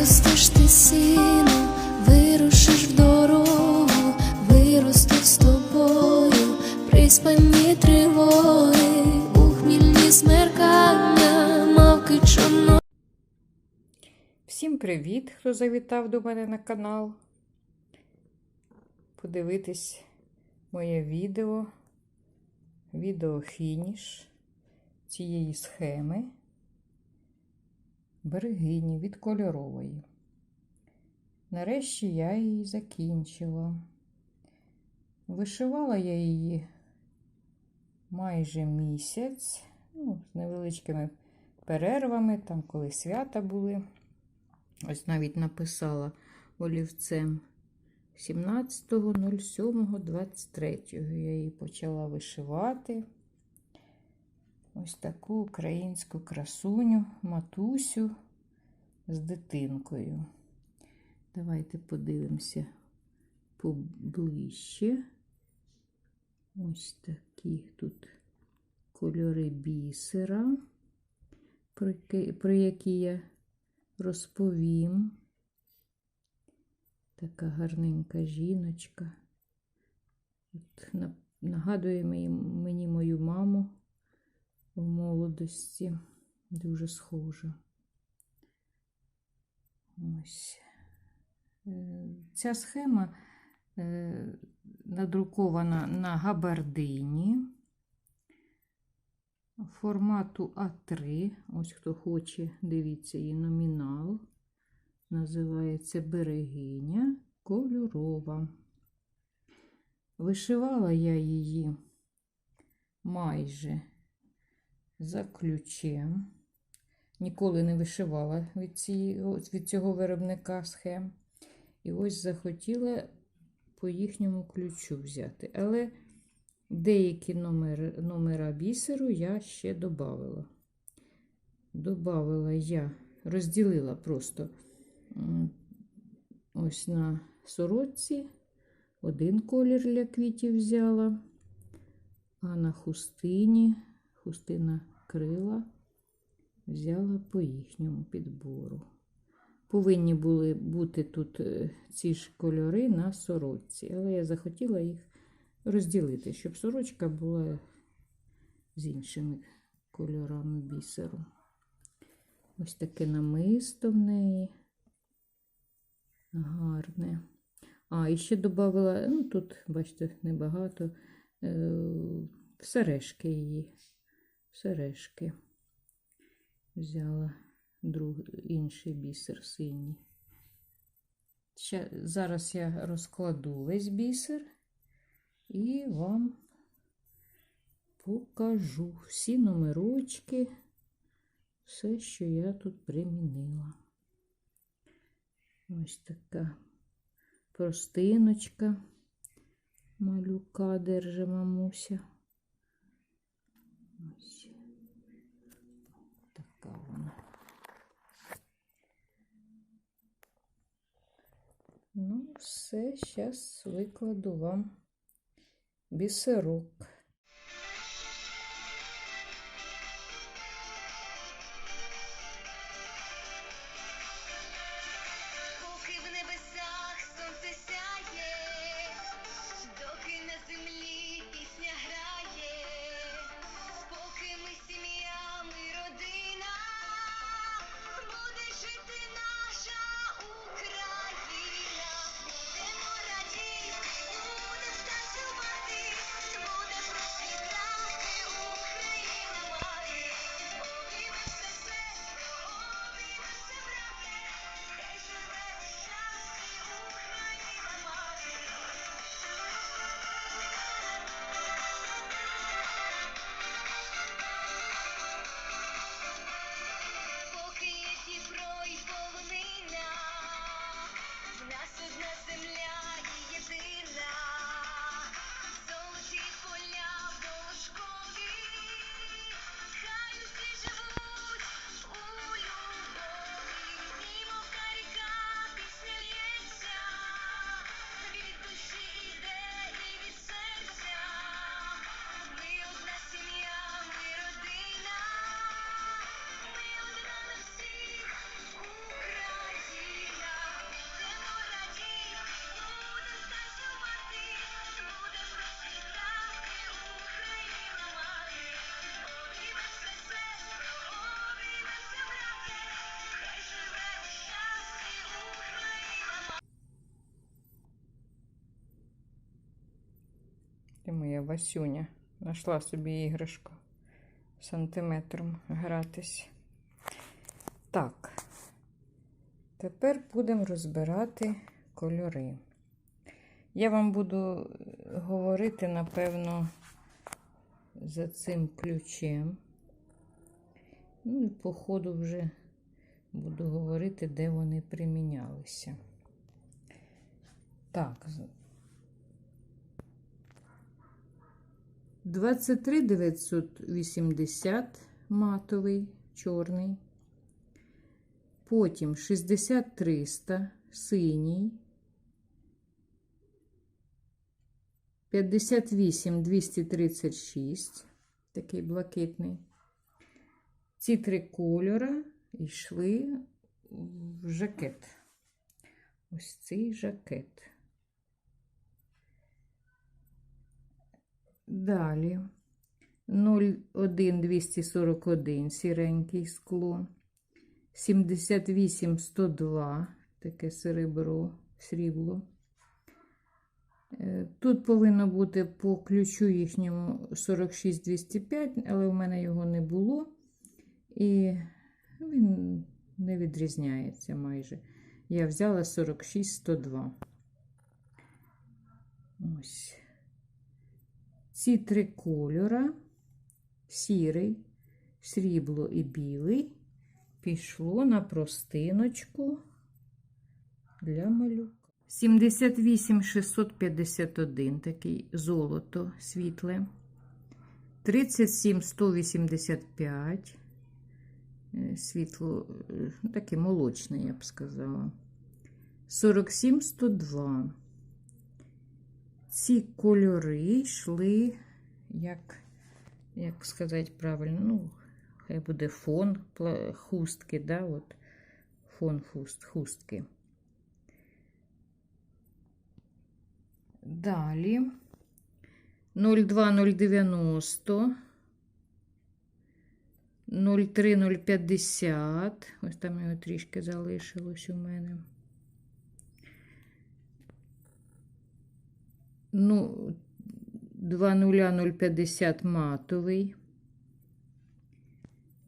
Виростеш ти сину, вирушиш в дорогу, виростуть з тобою, приспані тривоги, у хмільні смеркання, мавки чорно. Всім привіт, хто завітав до мене на канал. Подивитись моє відео, відео фініш цієї схеми берегині від кольорової. Нарешті я її закінчила. Вишивала я її майже місяць, ну, з невеличкими перервами, там коли свята були. Ось навіть написала олівцем 17.07.23 я її почала вишивати. Ось таку українську красуню, матусю з дитинкою. Давайте подивимося поближче. Ось такі тут кольори бісера, про які, я розповім. Така гарненька жіночка. От, нагадує мені, мою маму в молодості. Дуже схожа. Ось. Е, Ця схема е, надрукована на габардині формату А3. Ось хто хоче, дивіться її номінал. Називається берегиня кольорова. Вишивала я її майже за ключем. Ніколи не вишивала від, цієї, від цього виробника схем. І ось захотіла по їхньому ключу взяти. Але деякі номери, номера бісеру я ще додавала. Добавила я, розділила просто ось на сорочці. Один колір для квітів взяла, а на хустині, хустина крила, взяла по їхньому підбору. Повинні були бути тут е, ці ж кольори на сорочці, але я захотіла їх розділити, щоб сорочка була з іншими кольорами бісеру. Ось таке намисто в неї. Гарне. А, і ще додала, ну тут, бачите, небагато, е, сережки її. Сережки. Взяла друг, інший бісер синій. Ще, зараз я розкладу весь бісер і вам покажу всі номерочки, все, що я тут примінила. Ось така простиночка малюка держи мамуся. Ось така вона. Ну, все, зараз викладу вам бісерок. Васюня. Нашла собі іграшку сантиметром гратись. Так, тепер будемо розбирати кольори. Я вам буду говорити, напевно, за цим ключем. Ну і по ходу вже буду говорити, де вони примінялися. Так, 23 980 матовий, чорний. Потім 60 300 синій. 58 236, такий блакитний. Ці три кольора йшли в жакет. Ось цей жакет. Далі 0,1241 сіренький скло, 78 102 таке серебро, срібло. Е, Тут повинно бути по ключу їхньому 46205, але в мене його не було. І він не відрізняється майже. Я взяла 46102. Ось. Ці три кольора, сірий, срібло і білий, пішло на простиночку для малюка. 78 651 такий золото світле. 37 185 е, світло, е, таке молочне, я б сказала. 47 102. Ці кольори йшли, як, як сказати правильно, ну, хай буде фон хустки, да, от, фон хуст, хустки. Далі 02090, 03050, ось там його трішки залишилось у мене. Ну, 20050 матовий.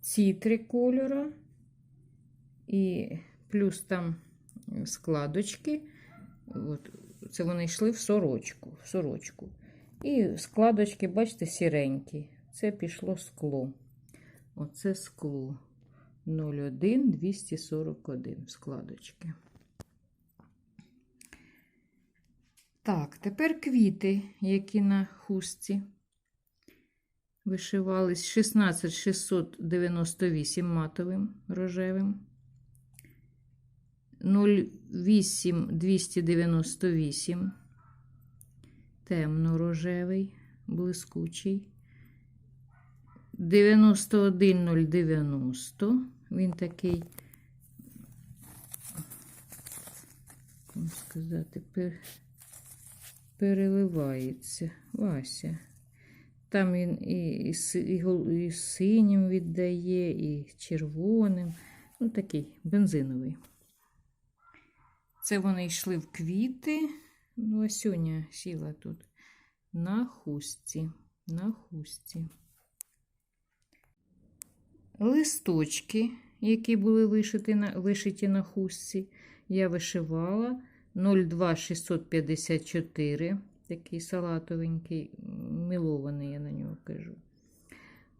Ці три кольора. І плюс там складочки. От, це вони йшли в сорочку. В сорочку. І складочки, бачите, сіренькі. Це пішло скло. Оце скло. 01 241 складочки. Так, тепер квіти, які на хустці. Вишивались 16698 матовим рожевим. 08298 темно-рожевий, блискучий. 91090. Він такий, як сказати, пер переливається. Вася. Там він і, і, і, і синім віддає, і червоним. Ну, такий бензиновий. Це вони йшли в квіти. Ну, Васюня сіла тут. На хустці. На хустці. Листочки, які були вишиті на, вишиті на хустці, я вишивала 02654, такий салатовенький, милований, я на нього кажу.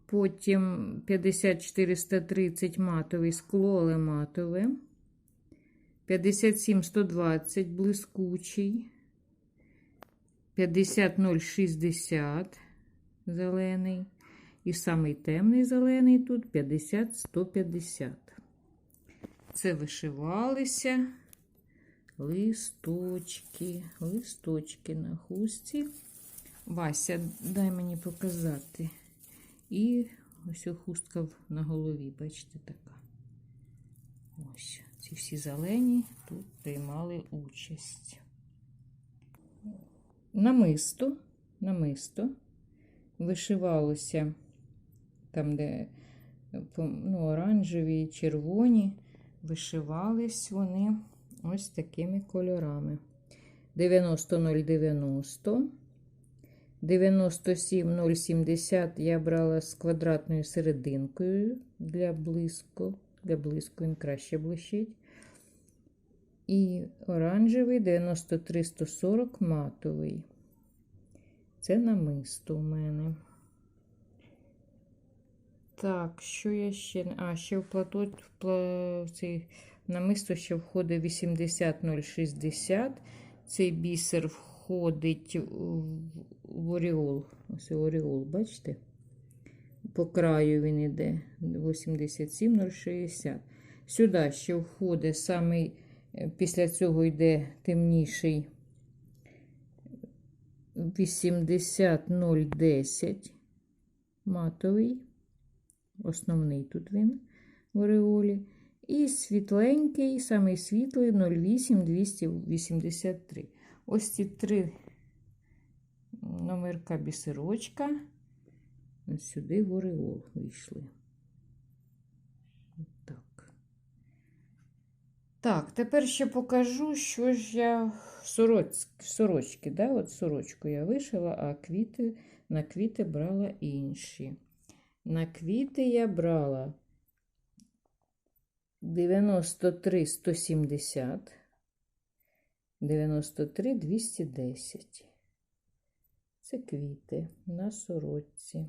Потім 50430 матовий скло, але матове. 57120 блискучий. 50060 зелений. І самий темний зелений тут 50-150. Це вишивалися листочки, листочки на хустці. Вася, дай мені показати. І ось хустка на голові, бачите, така. Ось ці всі зелені тут приймали участь. Намисто, намисто вишивалося там, де ну, оранжеві, червоні, вишивались вони ось такими кольорами. 90-090, 97070 я брала з квадратною серединкою для блиску. Для блиску він краще блищить. І оранжевий 93140 матовий. Це намисто у мене. Так, що я ще. А, ще в плато в пла... в цей намисто ще входить 80060. Цей бісер входить в, оріол. Ось оріол, бачите? По краю він іде 87060. Сюди ще входить самий, е, після цього йде темніший 80010 матовий. Основний тут він в ореолі. І світленький, самий світлий 08283. Ось ці три номерка бісерочка. Сюди в ореол вийшли. Так. Так, тепер ще покажу, що ж я сороч... сорочки. Да? От сорочку я вишила, а квіти на квіти брала інші. На квіти я брала 93 170, 93 210. Це квіти на сорочці.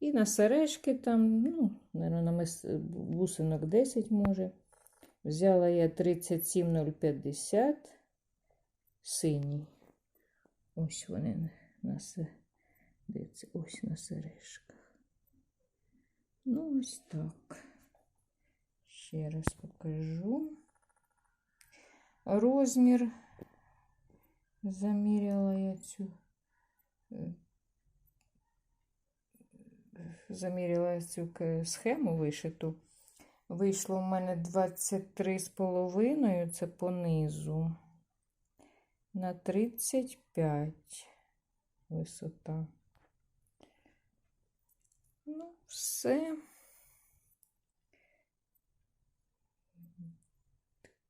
І на сережки там, ну, наверное, бусинок 10 може. Взяла я 37050 синій. Ось вони на се- Ось на сережках. Ну, ось так. Ще раз покажу. Розмір. Заміряла я цю. е, Заміряла цю схему вишиту. Вийшло в мене 23,5, це по низу. На 35 висота. Ну, все.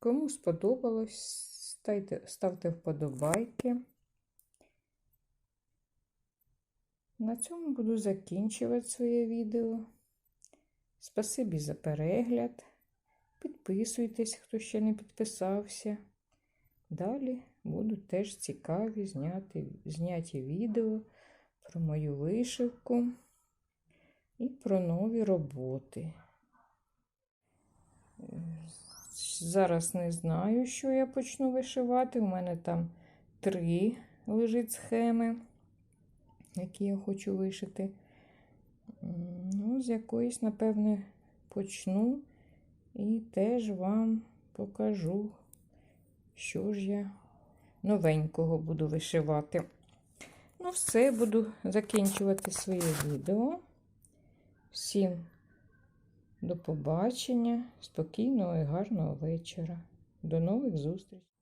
Кому сподобалось, ставте, вподобайки. На цьому буду закінчувати своє відео. Спасибі за перегляд. Підписуйтесь, хто ще не підписався. Далі будуть теж цікаві зняти, зняті відео про мою вишивку і про нові роботи. Зараз не знаю, що я почну вишивати. У мене там три лежить схеми, які я хочу вишити. Ну, з якоїсь, напевне, почну і теж вам покажу, що ж я новенького буду вишивати. Ну, все, буду закінчувати своє відео. Всім до побачення, спокійного і гарного вечора. До нових зустрічей!